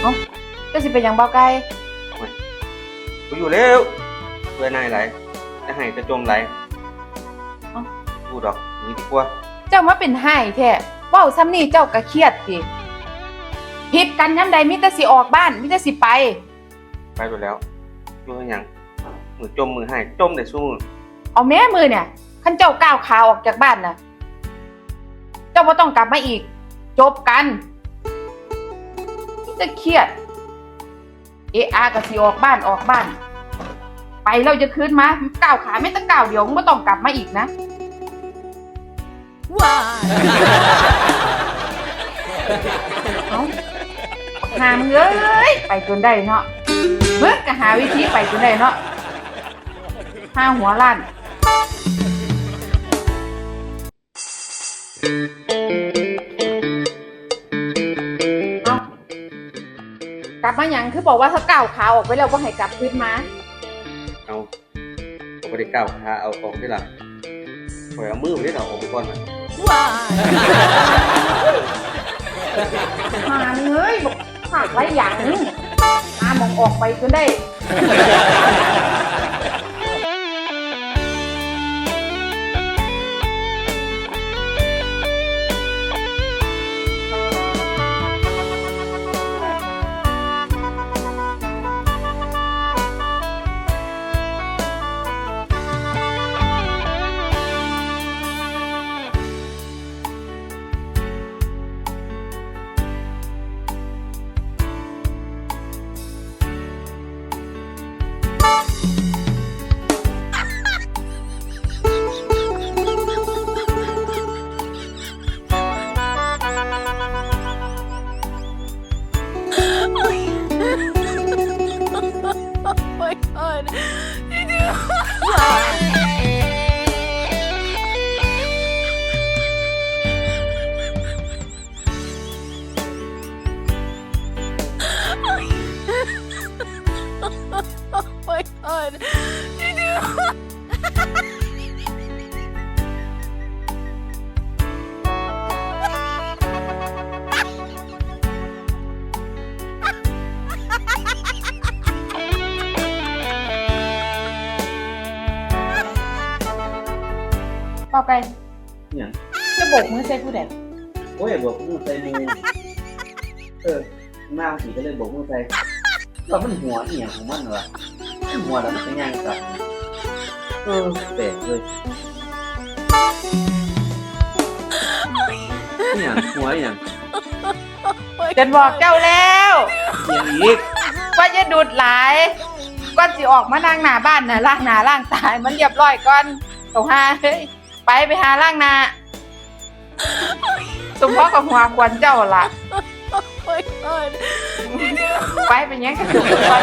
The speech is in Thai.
เอ้าจะสิเป็นหยังเบาไก่กูอยู่แล้วเพื่อนายไหลจะให้จะจมไหลกูดอกนี่ดีกว่า เจ้ามาเป็นไห้แท้เว้าซ้ำนี่เจ้าก็เครียดสิผิดกันยามใดมีแต่สิออกบ้านมีแต่สิไป ไปไปแล้วอยู่ให้หยังมือจมมือให้จมได้สู้มือเอาแม่มือเนี่ยคันเจ้าก้าวขาออกจากบ้านน่ะเจ้าบ่ต้องกลับมาอีก จบกันนี่ จะเครียด เอะอาก็สิออกบ้านออกบ้าน ไปเราจะคืนมาก้าวขาไม่ต้องก้าวเดียวมึงบ่ต้องกลับมาอีกนะเอ้าหามงเอ้ยไปจนได้เนาะเมื่อก็หาวิธีไปจนได้เนาะห้าหัวล้านเอ ลับมาหยังคือบอกว่าถ้าก้าวขาออกไปแล้วก็ให้กลับคืนมา เอาเอาไปได้ก้าวขาเอาออกได้ละปล่อยเอามือไปได้เราออกไปก่อนนะหาเอ้ยบอกขาดไรอย่างหนึงหามองออกไปจนได้ god. Oh my god. You do. อไปเนี่ยจะโบกมือใส่ผู้ใดโอ้ยบอกมือใส่มือเออหน้าสีก็เลยบอกมือใส่ก็มันหัวเอียงของมันเหรอมันหัวแล้วมันเป็นยังกับเออแปลกเลยเนี่ยหัวเอียงฉันบอกเจ้าแล้วเอียงอีกว่าจะดูดหลายก่อนสิออกมานั่งหน้าบ้านน่ะล้างหน้าล้างตายมันเรียบร้อยก่อนตรงหาเฮ้ย ไปไปหาล้างหน้าสมพ่อกับหัวควนเจ้าล่ะ Oh my god. ไปเป็นหยังกระจุกก่อน